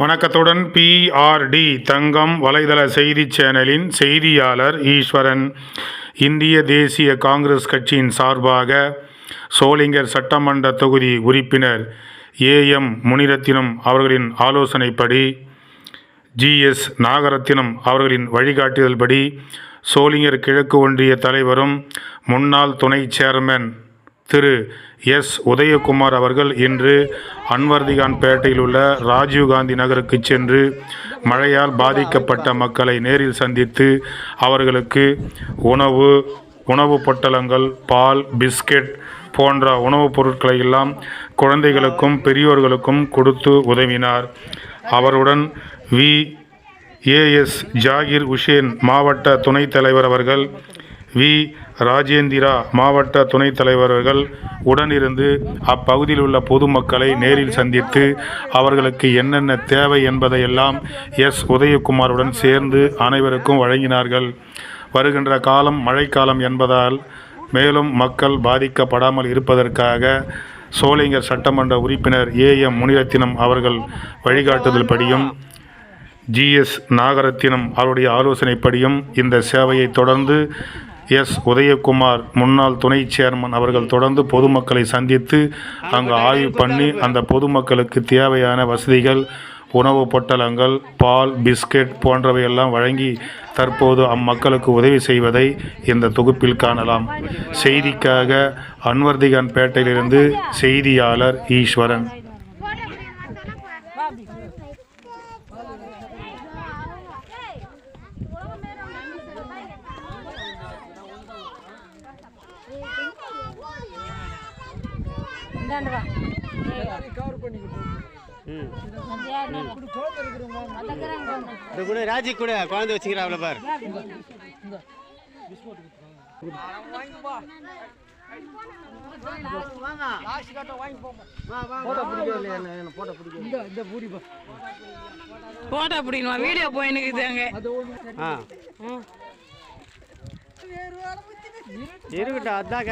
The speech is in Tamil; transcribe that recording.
வணக்கத்துடன் பிஆர்டி தங்கம் வலைதள செய்தி சேனலின் செய்தியாளர் ஈஸ்வரன். இந்திய தேசிய காங்கிரஸ் கட்சியின் சார்பாக சோளிங்கர் சட்டமன்ற தொகுதி உறுப்பினர் ஏஎம் முனிரத்தினம் அவர்களின் ஆலோசனைப்படி ஜிஎஸ் நாகரத்தினம் அவர்களின் வழிகாட்டுதல்படி சோளிங்கர் கிழக்கு ஒன்றிய தலைவரும் முன்னாள் துணை சேர்மன் திரு எஸ். உதயகுமார் அவர்கள் இன்று அன்வர்திகான் பேட்டையில் உள்ள ராஜீவ்காந்தி நகருக்கு சென்று மழையால் பாதிக்கப்பட்ட மக்களை நேரில் சந்தித்து அவர்களுக்கு உணவு உணவுப் பொட்டலங்கள் பால் பிஸ்கெட் போன்ற உணவுப் பொருட்களை எல்லாம் குழந்தைகளுக்கும் பெரியோர்களுக்கும் கொடுத்து உதவினார். அவருடன் வி. ஏஎஸ் ஜாகிர் உஷேன் மாவட்ட துணைத் தலைவர் அவர்கள் வி. ராஜேந்திரா மாவட்ட துணைத் தலைவர்கள் உடனிருந்து அப்பகுதியில் உள்ள பொதுமக்களை நேரில் சந்தித்து அவர்களுக்கு என்னென்ன தேவை என்பதையெல்லாம் எஸ். உதயகுமாருடன் சேர்ந்து அனைவருக்கும் வழங்கினார்கள். வருகின்ற காலம் மழைக்காலம் என்பதால் மேலும் மக்கள் பாதிக்கப்படாமல் இருப்பதற்காக சோளிங்கர் சட்டமன்ற உறுப்பினர் ஏஎம் முனிரத்தினம் அவர்கள் வழிகாட்டுதல்படியும் ஜிஎஸ் நாகரத்தினம் அவருடைய ஆலோசனைப்படியும் இந்த சேவையை தொடர்ந்து எஸ். உதயகுமார் முன்னாள் துணை சேர்மன் அவர்கள் தொடர்ந்து பொதுமக்களை சந்தித்து அங்கு ஆய்வு பண்ணி அந்த பொதுமக்களுக்கு தேவையான வசதிகள் உணவு பொட்டலங்கள் பால் பிஸ்கெட் போன்றவையெல்லாம் வழங்கி தற்போது அம்மக்களுக்கு உதவி செய்வதை இந்த தொகுப்பில் காணலாம். செய்திக்காக அன்வர்திகான் பேட்டையிலிருந்து செய்தியாளர் ஈஸ்வரன். இந்தாண்டு வா. ராஜி கூட குழந்தை வச்சுக்கிறாப்ல பார். போட்டோ பிடிக்கணும்? வீடியோ போயினுக்குது அங்கே. இருக்கட்டும் அதான்